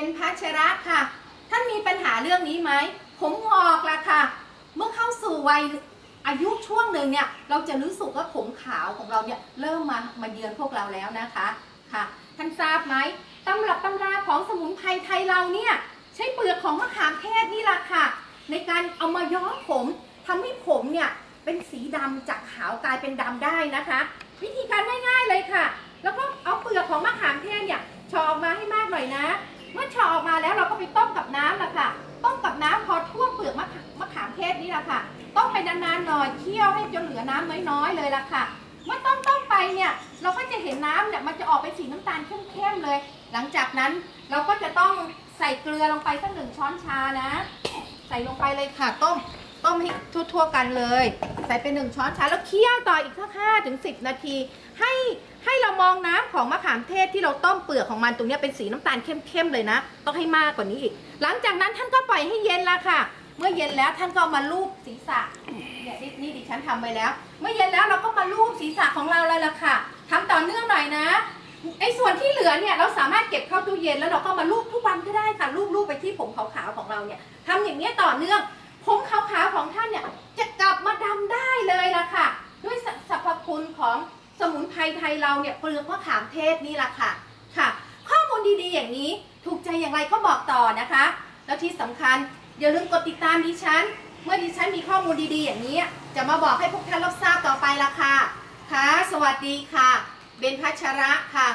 เป็นพัชระค่ะ ท่านมีปัญหาเรื่องนี้ไหม ผมงอกละค่ะ เมื่อเข้าสู่วัยอายุช่วงหนึ่งเนี่ย เราจะรู้สึกว่าผมขาวของเราเนี่ยเริ่มมามาเยือนพวกเราแล้วนะคะค่ะ ท่านทราบไหมตำรับตำราของสมุนไพรไทยเราเนี่ยใช้เปลือกของมะขามเทศนี่แหละค่ะ ในการเอามาย้อมผมทำให้ผมเนี่ยเป็นสีดำจากขาวกลายเป็นดำได้นะคะ วิธีการง่ายๆเลยค่ะ แล้วก็เอาเปลือกของมะขามเทศเนี่ยเฉาะออกมาให้มากหน่อยนะ เมื่อเฉาะออกมาแล้วเราก็ไปต้มกับน้ำละค่ะ ต้มกับน้ำพอท่วมเปลือกมะขามะขามเทศนี่ละค่ะ ต้มไปนานๆหน่อยเคี่ยวให้จนเหลือน้ำน้อยๆเลยละค่ะ เมื่อต้มต้มไปเนี่ยเราก็จะเห็นน้ำเนี่ยมันจะออกเป็นสีน้ำตาลเข้มๆเลย หลังจากนั้นเราก็จะต้องใส่เกลือลงไปสักหนึ่งช้อนชานะ ใส่ลงไปเลยค่ะ ต้มต้มให้ทั่วๆกันเลย ส่ไปหนึ่งช้อนชาแล้วเคี่ยวต่ออีกสักห้าถึงสิบนาที ให้ให้เรามองน้ำของมะขามเทศที่เราต้มเปลือกของมันตรงนี้เป็นสีน้ำตาลเข้มๆเลยนะ ต้องให้มากกว่านี้อีก หลังจากนั้นท่านก็ปล่อยให้เย็นละค่ะ เมื่อเย็นแล้วท่านก็มาลูบศีรษะเนี่ยนี่นี่ดิฉันทำไปแล้ว เมื่อเย็นแล้วเราก็มาลูบศีรษะของเราเลยละค่ะทำต่อเนื่องหน่อยนะไอ้ส่วนที่เหลือเนี่ยเราสามารถเก็บเข้าตู้เย็นแล้วเราก็มาลูบทุกวันก็ได้ค่ะลูบลูบไปที่ผมขาวๆของเราเนี่ยทำอย่างนี้ยต่อเนื่องผมขาวๆของท่านเนี่ยจะกลับมาดำได้เลยละค่ะ ด้วยสสรรพคุณ ของสมุนไพรไทยเราเนี่ยเปลือกมะขามเทศนี่แหละค่ะค่ะ ข้อมูลดีๆอย่างนี้ถูกใจอย่างไรก็บอกต่อนะคะ แล้วที่สำคัญอย่าลืมกดติดตามดิฉัน เมื่อดิฉันมีข้อมูลดีๆ อย่างนี้ จะมาบอกให้พวกท่านรับทราบต่อไปละค่ะค่ะ สวัสดีค่ะ เบนพัชระค่ะ